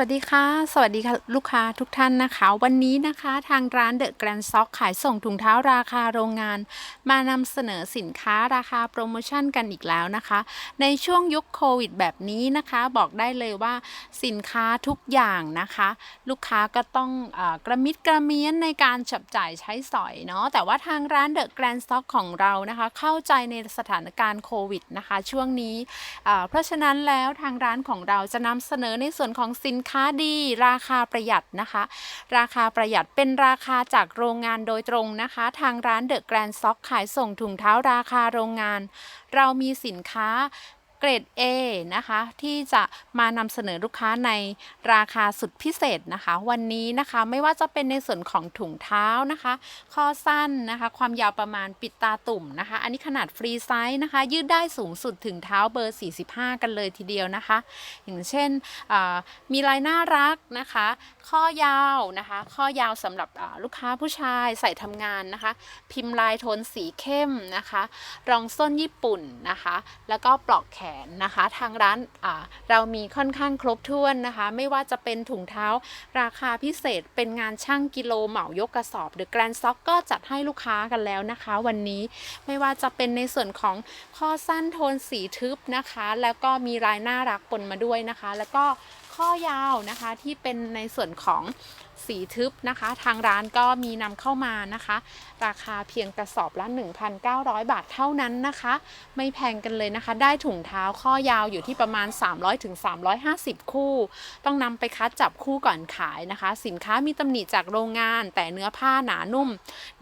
วัสดีค่ะ สวัสดีค่ะลูกค้าทุกท่านนะคะ วันนี้นะคะทางร้านเดอะแกรนด์ซ็อกขายส่งถุงเท้าราคาโรงงาน มานำเสนอสินค้าราคาโปรโมชั่นกันอีกแล้วนะคะ ในช่วงยุคโควิดแบบนี้นะคะ บอกได้เลยว่าสินค้าทุกอย่างนะคะ ลูกค้าก็ต้องอกระมิดกระเมียนในการจับจ่ายใช้สอยเนาะแต่ว่าทางร้านเดอะแกรนด์ซ็อกของเรานะคะ เข้าใจในสถานการณ์โควิดนะคะ ช่วงนี้ เพราะฉะนั้นแล้วทางร้านของเราจะนำเสนอในส่วนของสินค้าดีราคาประหยัดนะคะ ราคาประหยัดเป็นราคาจากโรงงานโดยตรงนะคะ ทางร้านเดอะแกรนด์ซ็อกขายส่งถุงเท้าราคาโรงงาน เรามีสินค้า เกรด A นะคะ ที่จะมานำเสนอลูกค้าในราคาสุดพิเศษนะคะ วันนี้นะคะไม่ว่าจะเป็นในส่วนของถุงเท้านะคะ ข้อสั้นนะคะ ความยาวประมาณปิดตาตุ่มนะคะ อันนี้ขนาดฟรีไซส์นะคะ ยืดได้สูงสุดถึงเท้าเบอร์ 45 กันเลยทีเดียวนะคะ อย่างเช่นมีลายน่ารักนะคะ ข้อยาวนะคะ ข้อยาวสำหรับลูกค้าผู้ชายใส่ทำงานนะคะ พิมพ์ลายโทนสีเข้มนะคะ รองส้นญี่ปุ่นนะคะ แล้วก็ปลอกแขนนะคะ ทางร้านเรามีค่อนข้างครบถ้วนนะคะ ไม่ว่าจะเป็นถุงเท้าราคาพิเศษเป็นงานช่างกิโลเหมายกกระสอบ หรือแกรนซ็อกก็จัดให้ลูกค้ากันแล้วนะคะ วันนี้ไม่ว่าจะเป็นในส่วนของข้อสั้นโทนสีทึบนะคะ แล้วก็มีลายน่ารักปนมาด้วยนะคะ แล้วก็ข้อยาวนะคะที่เป็นในส่วนของ สีทึบนะคะ ทางร้านก็มีนำเข้ามานะคะ ราคาเพียงกระสอบละ 1,900 บาทเท่านั้นนะคะ ไม่แพงกันเลยนะคะ ได้ถุงเท้าข้อยาวอยู่ที่ประมาณ 300ถึงคู่ ต้องนำไปคัดจับคู่ก่อนขายนะคะ สินค้ามีตำหนิจากโรงงาน แต่เนื้อผ้าหนานุ่ม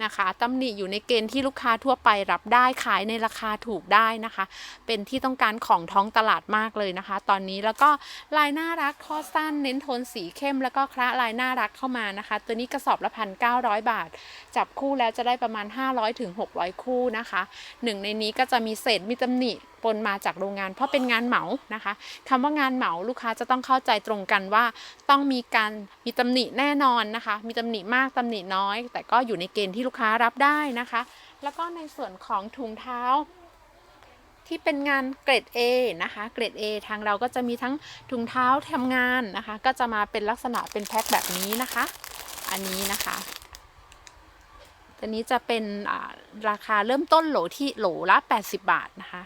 นะคะตำหนิอยู่ในเกณฑ์ที่ลูกค้าทั่วไปรับได้ขายในราคาถูกได้นะคะ เป็นที่ต้องการของท้องตลาดมากเลยนะคะ ตอนนี้แล้วก็ลายน่ารักข้อสั้น เน้นโทนสีเข้ม แล้วก็คละลายน่ารักเข้ามานะคะ ตัวนี้กระสอบละพันเบาท จับคู่แล้วจะได้ประมาณ 500ถึง600 คู่นะคะหนึ่งในนี้ก็จะมีเศษมีตำหนิปนมาจากโรงงาน เพราะเป็นงานเหมานะคะคำว่างานเหมาลูกค้าจะต้องเข้าใจตรงกันว่าต้องมีการมีตำหนิแน่นอนนะคะ มีตำหนิมากตำหนิน้อย แต่ก็อยู่ในเกณฑ์ที่ลูกค้ารับได้นะคะ แล้วก็ในส่วนของถุงเท้า ที่เป็นงานเกรด A นะคะ เกรด A ทางเราก็จะมีทั้งถุงเท้าทำงานนะคะ ก็จะมาเป็นลักษณะเป็นแพ็คแบบนี้นะคะ อันนี้นะคะตัวนี้จะเป็นราคาเริ่มต้นโหลที่โหลละ 80 บาทนะคะ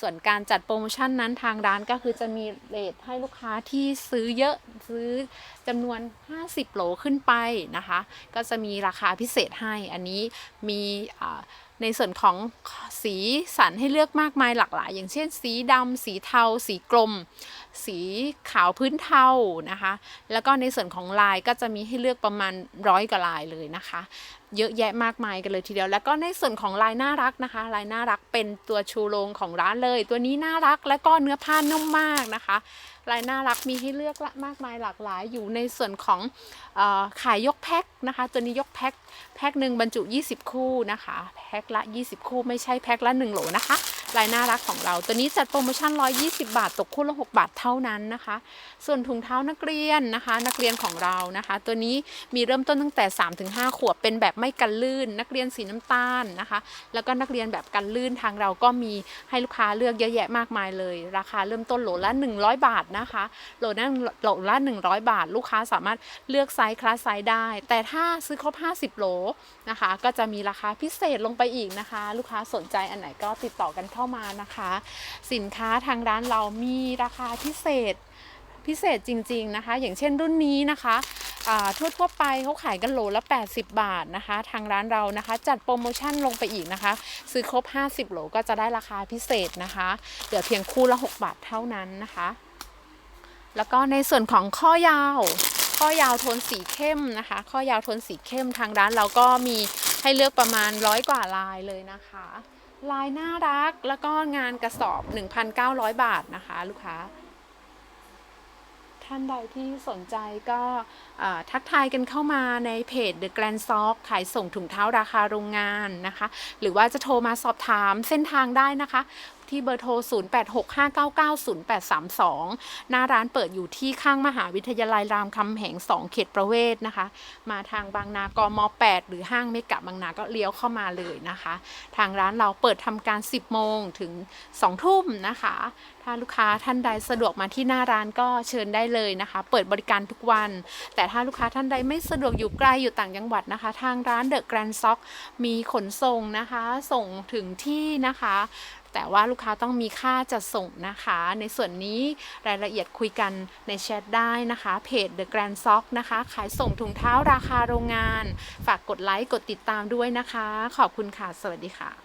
ส่วนการจัดโปรโมชั่นนั้นทางร้านก็คือจะมีเลทให้ลูกค้าที่ซื้อเยอะซื้อจำนวน 50 โหลขึ้นไปนะคะ ก็จะมีราคาพิเศษให้อันนี้มีในส่วนของสีสันให้เลือกมากมายหลากหลาย อย่างเช่น สีดำสีเทา สีกลม สีขาวพื้นเทานะคะ แล้วก็ในส่วนของลายก็จะมีให้เลือกประมาณร้อยกว่าลายเลยนะคะ เยอะแยะมากมายกันเลยทีเดียว แล้วก็ในส่วนของลายน่ารักนะคะ ลายน่ารักเป็นตัวชูโรงของร้านเลย ตัวนี้น่ารักและก็เนื้อผ้านุ่มมากนะคะ ลายน่ารักมีให้เลือกละมากมายหลากหลายอยู่ในส่วนของออขายยกแพ็คนะคะ ตัวนี้ยกแพ็คแพ็คหนึ่งบรรจุ 20 คู่นะคะ แพ็คละ 20 คู่ไม่ใช่แพ็คละ 1 โหลนะคะลายน่ารักของเรา ตัวนี้จัดโปรโมชั่น 120 บาท ตกคู่ละ 6 บาทเท่านั้นนะคะ ส่วนถุงเท้านักเรียนนะคะ นักเรียนของเรานะคะ ตัวนี้มีเริ่มต้นตั้งแต่ 3-5 ขวบเป็นแบบไม่กันลื่น นักเรียนสีน้ำตาลนะคะ แล้วก็นักเรียนแบบกันลื่นทางเราก็มีให้ลูกค้าเลือกเยอะแยะมากมายเลย ราคาเริ่มต้นโหลละ 100 บาทนะคะโหลนั้นโหลละ100 บาท ลูกค้าสามารถเลือกไซส์คลาสไซส์ได้ แต่ถ้าซื้อครบ 50 โหลนะคะ ก็จะมีราคาพิเศษลงไปอีกนะคะ ลูกค้าสนใจอันไหนก็ติดต่อกันเข้ามานะคะ สินค้าทางร้านเรามีราคาพิเศษพิเศษจริง ๆนะคะ อย่างเช่นรุ่นนี้นะคะอ่าทั่วไปเขาขายกันโหลละ 80 บาทนะคะ ทางร้านเรานะคะ จัดโปรโมชั่นลงไปอีกนะคะ ซื้อครบ 50 โหลก็จะได้ราคาพิเศษนะคะ เหลือเพียงคู่ละ 6 บาทเท่านั้นนะคะ แล้วก็ในส่วนของข้อยาว ข้อยาวโทนสีเข้มนะคะ ข้อยาวโทนสีเข้มทางร้านเราก็มีให้เลือกประมาณร้อยกว่าลายเลยนะคะ ลายน่ารักแล้วก็งานกระสอบ 1,900 บาทนะคะ ลูกค้า ท่านใดที่สนใจก็ทักทายกันเข้ามาในเพจ The Grand Sock ขายส่งถุงเท้าราคาโรงงานนะคะ หรือว่าจะโทรมาสอบถามเส้นทางได้นะคะ ที่เบอร์โทร 0865990832 หน้าร้านเปิดอยู่ที่ข้างมหาวิทยาลัยรามคำแหง 2 เขตประเวศนะคะ มาทางบางนากม 8 หรือห้างเมกะบางนาก็เลี้ยวเข้ามาเลยนะคะ ทางร้านเราเปิดทำการ 10 โมงถึง 2 ทุ่มนะคะ ถ้าลูกค้าท่านใดสะดวกมาที่หน้าร้านก็เชิญได้เลยนะคะ เปิดบริการทุกวัน แต่ถ้าลูกค้าท่านใดไม่สะดวกอยู่ไกลอยู่ต่างจังหวัดนะคะ ทางร้านเดอะแกรนด์ซ็อกมีขนส่งนะคะ ส่งถึงที่นะคะ แต่ว่าลูกค้าต้องมีค่าจัดส่งนะคะ ในส่วนนี้รายละเอียดคุยกันในแชทได้นะคะ เพจ The Grand Sock นะคะ ขายส่งถุงเท้าราคาโรงงาน ฝากกดไลค์ กดติดตามด้วยนะคะ ขอบคุณค่ะ สวัสดีค่ะ